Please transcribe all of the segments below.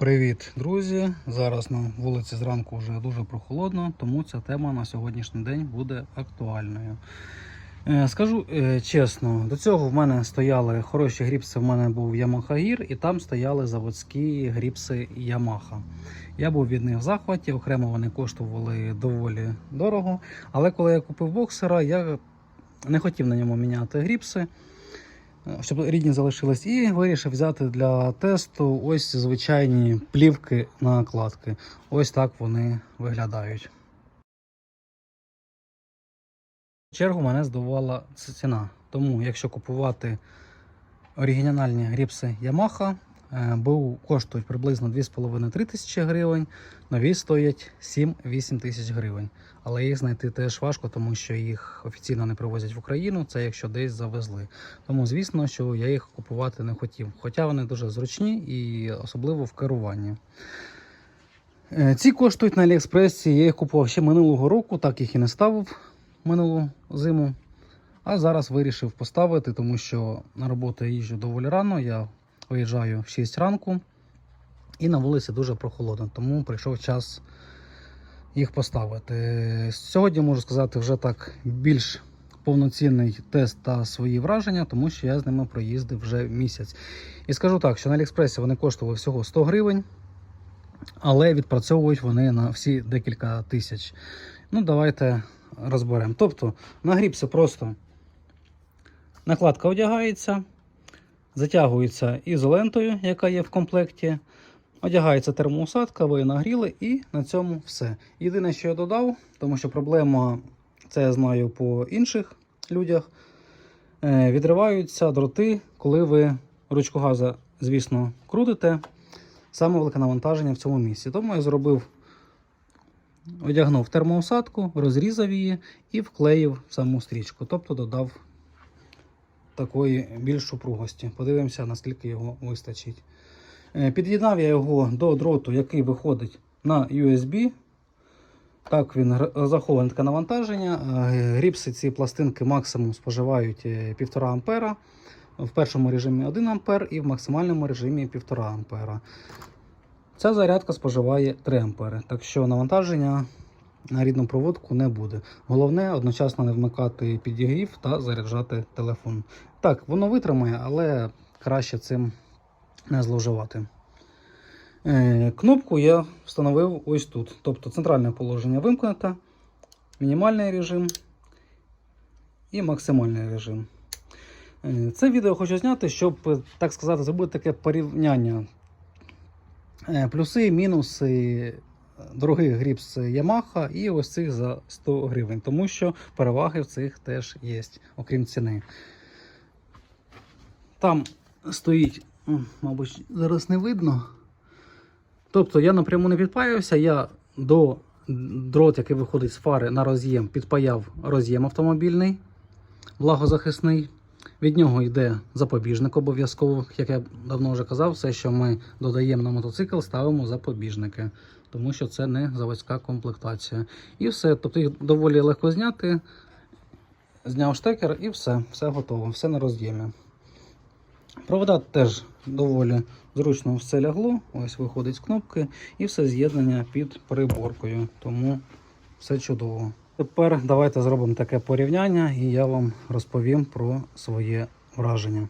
Привіт, друзі! Зараз на вулиці зранку вже дуже прохолодно, тому ця тема на сьогоднішній день буде актуальною. Е, Скажу е, чесно, до цього в мене стояли хороші гріпси. В мене був Yamaha Gear, і там стояли заводські гріпси Yamaha. Я був від них в захваті, окремо вони коштували доволі дорого. Але коли я купив боксера, я не хотів на ньому міняти гріпси щоб рідні залишились, і вирішив взяти для тесту ось звичайні плівки накладки. Ось так вони виглядають. В чергу мене здивувала ціна. Тому, якщо купувати оригінальні гріпси Yamaha, е, БУ коштують приблизно 2,5-3 тисячі гривень, нові стоять 7-8 тисяч гривень. Але їх знайти теж важко, тому що їх офіційно не привозять в Україну, це якщо десь завезли. Тому, звісно, що я їх купувати не хотів. Хоча вони дуже зручні і особливо в керуванні. Е, Ці коштують на Аліекспресі. Я їх купував ще минулого року, так їх і не ставив минулу зиму. А зараз вирішив поставити, тому що на роботу я їжджу доволі рано. Я виїжджаю в 6 ранку і на вулиці дуже прохолодно, тому прийшов час їх поставити. Сьогодні можу сказати вже так більш повноцінний тест та свої враження, тому що я з ними проїздив вже місяць. І скажу так, що на Аліекспресі вони коштували всього 100 гривень, але відпрацьовують вони на всі декілька тисяч. Ну, давайте розберемо. Тобто, на гріпси просто накладка одягається, затягується ізолентою, яка є в комплекті. Одягається термоусадка, ви нагріли, і на цьому все. Єдине, що я додав, тому що проблема, це я знаю по інших людях. е, Відриваються дроти, коли ви ручку газа, звісно, крутите. Саме велике навантаження в цьому місці. Тому я зробив, одягнув термоусадку, розрізав її і вклеїв саму стрічку. Тобто додав такої більш шупругості. Подивимося, наскільки його вистачить. Е, Під'єднав я його до дроту, який виходить на USB. Так, він розрахований таке навантаження. Е, Гріпси ці пластинки максимум споживають е, 1,5 ампера. В першому режимі 1 ампер і в максимальному режимі 1,5 ампера. Ця зарядка споживає 3 ампери, так що навантаження на рідну проводку не буде. Головне одночасно не вмикати підігрів та заряджати телефон. Так, воно витримає, але краще цим не зловживати. Е, Кнопку я встановив ось тут. Тобто центральне положення вимкнуто, мінімальний режим і максимальний режим. Е, Це відео хочу зняти, щоб, так сказати, зробити таке порівняння. Е, Плюси, мінуси дорогих гріпс Yamaha і ось цих за 100 гривень, тому що переваги в цих теж є, окрім ціни. Там стоїть, мабуть, зараз не видно. Тобто я напряму не підпаювався, я до дрот, який виходить з фари на роз'єм, підпаяв роз'єм автомобільний, влагозахисний. Від нього йде запобіжник обов'язково. Як я давно вже казав, все, що ми додаємо на мотоцикл, ставимо запобіжники, тому що це не заводська комплектація. І все. Тобто їх доволі легко зняти. Зняв штекер і все, все готово, все на роз'ємі. Провода теж доволі зручно все лягло. Ось виходить з кнопки і все з'єднання під приборкою. Тому все чудово. Тепер давайте зробимо таке порівняння і я вам розповім про своє враження.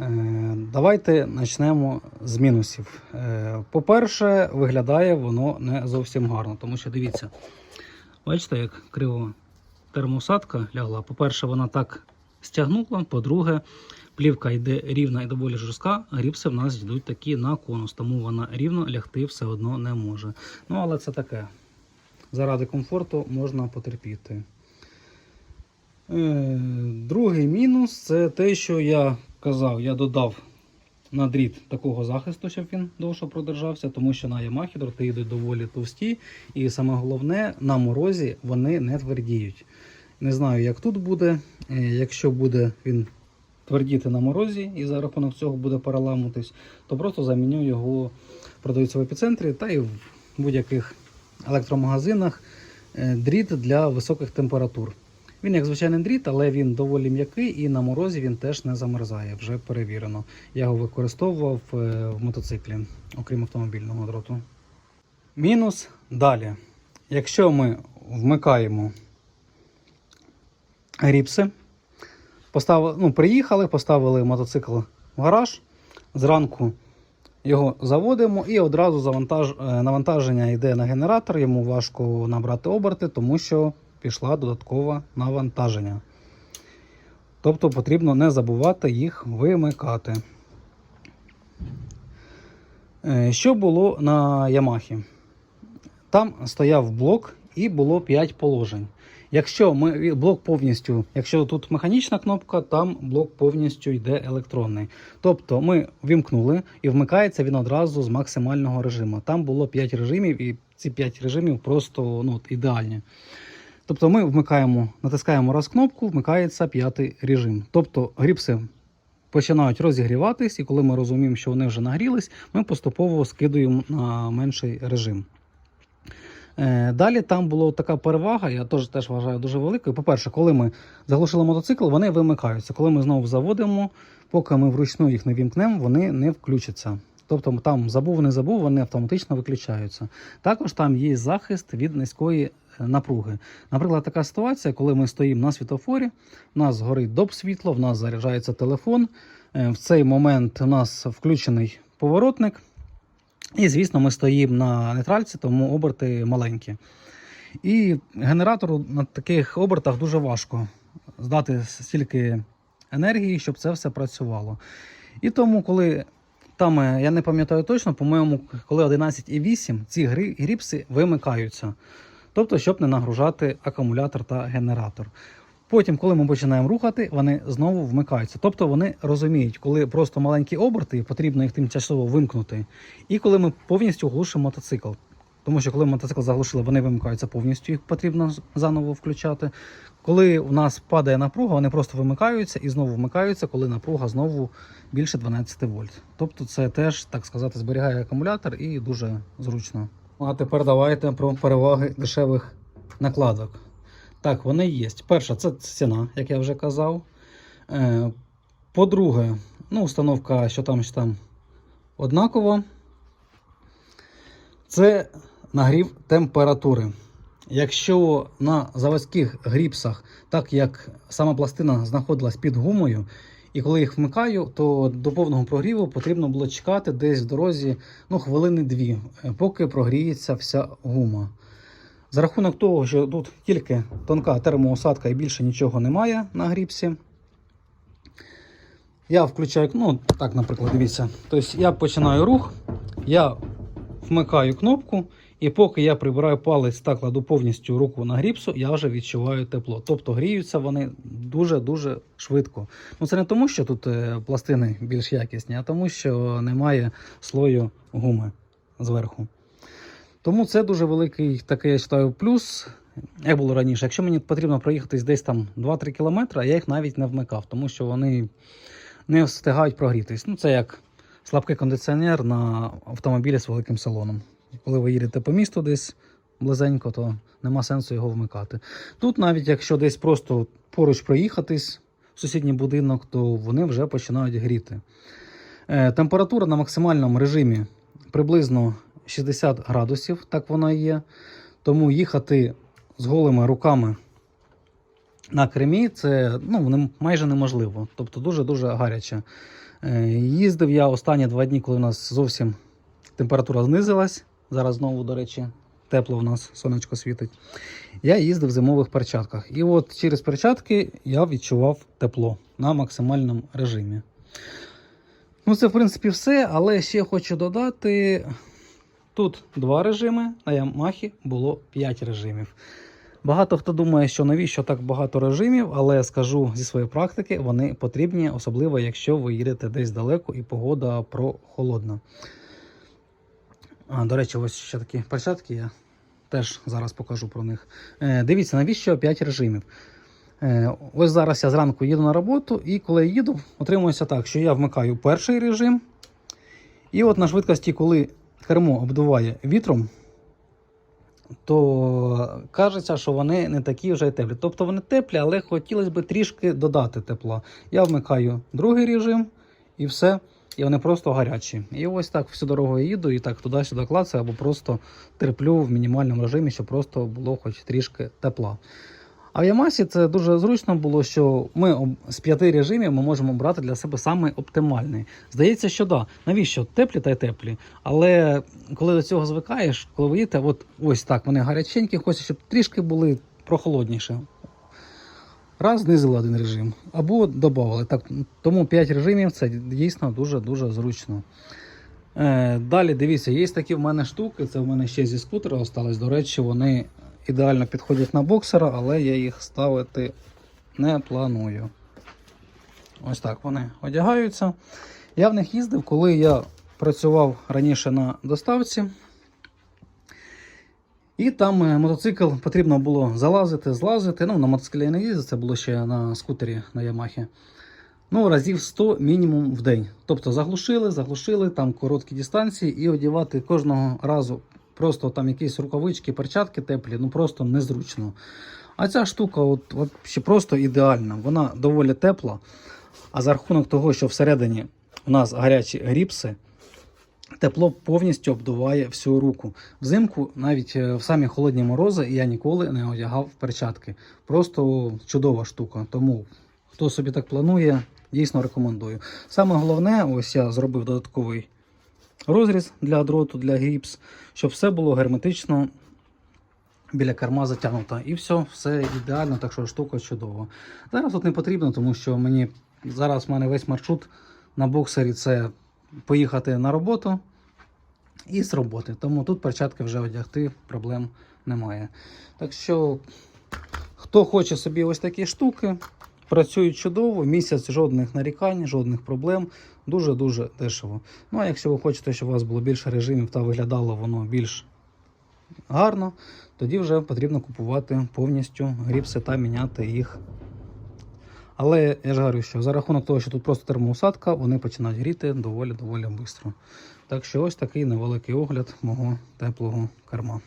Е, Давайте почнемо з мінусів. Е, По-перше, виглядає воно не зовсім гарно, тому що дивіться, бачите, як криво термоусадка лягла. По-перше, вона так стягнула. По-друге, плівка йде рівна і доволі жорстка, а гріпси в нас йдуть такі на конус, тому вона рівно лягти все одно не може. Ну, але це таке. Заради комфорту можна потерпіти. Е, Другий мінус це те, що я казав, я додав на дріт такого захисту, щоб він довше продержався, тому що на Yamaha дроти йдуть доволі товсті, і саме головне, на морозі вони не твердіють. Не знаю, як тут буде. Е, Якщо буде він твердіти на морозі і за рахунок цього буде переламуватись, то просто заміню його, продаються в епіцентрі та і в будь-яких електромагазинах е, дріт для високих температур. Він як звичайний дріт, але він доволі м'який і на морозі він теж не замерзає, вже перевірено. Я його використовував е, в мотоциклі, окрім автомобільного дроту. Мінус далі. Якщо ми вмикаємо ріпси, поставили, ну, приїхали, поставили мотоцикл в гараж, зранку його заводимо і одразу завантаж... е, навантаження йде на генератор, йому важко набрати оберти, тому що пішла додаткове навантаження. Тобто потрібно не забувати їх вимикати. Е, Що було на Ямахі? Там стояв блок і було 5 положень. Якщо ми блок повністю, якщо тут механічна кнопка, там блок повністю йде електронний. Тобто ми вімкнули і вмикається він одразу з максимального режиму. Там було 5 режимів, і ці 5 режимів просто ну, ідеальні. Тобто ми вмикаємо, натискаємо раз кнопку, вмикається п'ятий режим. Тобто гріпси починають розігріватись, і коли ми розуміємо, що вони вже нагрілись, ми поступово скидуємо на менший режим. Е, Далі там була така перевага, я теж, теж вважаю дуже великою. По-перше, коли ми заглушили мотоцикл, вони вимикаються. Коли ми знову заводимо, поки ми вручну їх не вімкнемо, вони не включаться. Тобто там забув, не забув, вони автоматично виключаються. Також там є захист від низької е, напруги. Наприклад, така ситуація, коли ми стоїмо на світофорі, у нас горить доп світло, в нас заряджається телефон. е, В цей момент у нас включений поворотник. І, звісно, ми стоїмо на нейтральці, тому оберти маленькі. І генератору на таких обертах дуже важко здати стільки енергії, щоб це все працювало. І тому, коли там, е, я не пам'ятаю точно, по-моєму, коли 11,8, ці гріпси вимикаються. Тобто, щоб не нагружати акумулятор та генератор. Потім, коли ми починаємо рухати, вони знову вмикаються. Тобто вони розуміють, коли просто маленькі оберти, потрібно їх тимчасово вимкнути. І коли ми повністю глушимо мотоцикл. Тому що коли мотоцикл заглушили, вони вимикаються повністю, їх потрібно заново включати. Коли у нас падає напруга, вони просто вимикаються і знову вмикаються, коли напруга знову більше 12 вольт. Тобто це теж, так сказати, зберігає акумулятор і дуже зручно. А тепер давайте про переваги дешевих накладок. Так, вони є. Перша це ціна, як я вже казав. Е, По-друге, ну, установка, що там, що там однаково. Це нагрів температури. Якщо на заводських гріпсах, так як сама пластина знаходилась під гумою, і коли їх вмикаю, то до повного прогріву потрібно було чекати десь в дорозі ну, хвилини дві, е, поки прогріється вся гума. За рахунок того, що тут тільки тонка термоосадка і більше нічого немає на гріпсі. Я включаю, ну так, наприклад, дивіться. Тобто я починаю рух, я вмикаю кнопку, і поки я прибираю палець та кладу повністю руку на гріпсу, я вже відчуваю тепло. Тобто гріються вони дуже-дуже швидко. Ну це не тому, що тут е, пластини більш якісні, а тому, що немає слою гуми зверху. Тому це дуже великий такий, я вважаю, плюс. Як було раніше, якщо мені потрібно проїхатись десь там 2-3 кілометри, я їх навіть не вмикав, тому що вони не встигають прогрітись. Ну, це як слабкий кондиціонер на автомобілі з великим салоном. Коли ви їдете по місту десь близенько, то нема сенсу його вмикати. Тут, навіть якщо десь просто поруч проїхатись в сусідній будинок, то вони вже починають гріти. Е, температура на максимальному режимі приблизно 60 градусів, так вона є. Тому їхати з голими руками на Кремі це ну, майже неможливо. Тобто дуже-дуже гаряче. Е, Їздив я останні два дні, коли у нас зовсім температура знизилась. Зараз знову, до речі, тепло у нас сонечко світить. Я їздив в зимових перчатках. І от через перчатки я відчував тепло на максимальному режимі. Ну, це, в принципі, все, але ще хочу додати: тут два режими, на Ямахі було 5 режимів. Багато хто думає, що навіщо так багато режимів, але скажу зі своєї практики, вони потрібні, особливо якщо ви їдете десь далеко і погода прохолодна. А, до речі, ось ще такі перчатки я теж зараз покажу про них. Е, дивіться, навіщо 5 режимів? Е, ось зараз я зранку їду на роботу, і коли я їду, отримується так, що я вмикаю перший режим. І от на швидкості, коли кермо обдуває вітром, то кажеться, що вони не такі вже й теплі. Тобто вони теплі, але хотілося б трішки додати тепла. Я вмикаю другий режим і все. І вони просто гарячі. І ось так всю дорогу я їду і так туди-сюди клацаю, або просто терплю в мінімальному режимі, щоб просто було хоч трішки тепла. А в Ямасі це дуже зручно було, що ми з п'яти режимів ми можемо обрати для себе саме оптимальний. Здається, що да. Навіщо теплі та й теплі? Але коли до цього звикаєш, коли ви їдете, от ось так, вони гаряченькі, хочеться, щоб трішки були прохолодніше. Раз знизили один режим, або додали. Так, тому 5 режимів це дійсно дуже-дуже зручно. Е, далі дивіться, є такі в мене штуки. Це в мене ще зі скутера остались. До речі, вони ідеально підходять на боксера, але я їх ставити не планую. Ось так вони одягаються. Я в них їздив, коли я працював раніше на доставці. І там е, мотоцикл потрібно було залазити, злазити. Ну, на мотоциклі я не їздив, це було ще на скутері на Ямахі. Ну, разів 100 мінімум в день. Тобто заглушили, заглушили, там короткі дистанції і одягати кожного разу просто там якісь рукавички, перчатки теплі, ну просто незручно. А ця штука от, от просто ідеальна. Вона доволі тепла. А за рахунок того, що всередині у нас гарячі гріпси, тепло повністю обдуває всю руку. Взимку, навіть е, в самі холодні морози, я ніколи не одягав перчатки. Просто чудова штука. Тому хто собі так планує, дійсно рекомендую. Саме головне, ось я зробив додатковий розріз для дроту, для гріпс, щоб все було герметично біля керма затягнуто. І все, все ідеально, так що штука чудова. Зараз тут не потрібно, тому що мені зараз в мене весь маршрут на боксері це поїхати на роботу і з роботи. Тому тут перчатки вже одягти проблем немає. Так що, хто хоче собі ось такі штуки, працюють чудово, місяць жодних нарікань, жодних проблем. Дуже-дуже дешево. Ну а якщо ви хочете, щоб у вас було більше режимів та виглядало воно більш гарно, тоді вже потрібно купувати повністю гріпси та міняти їх. Але я ж говорю, що за рахунок того, що тут просто термоусадка, вони починають гріти доволі-доволі швидко. Так що ось такий невеликий огляд мого теплого керма.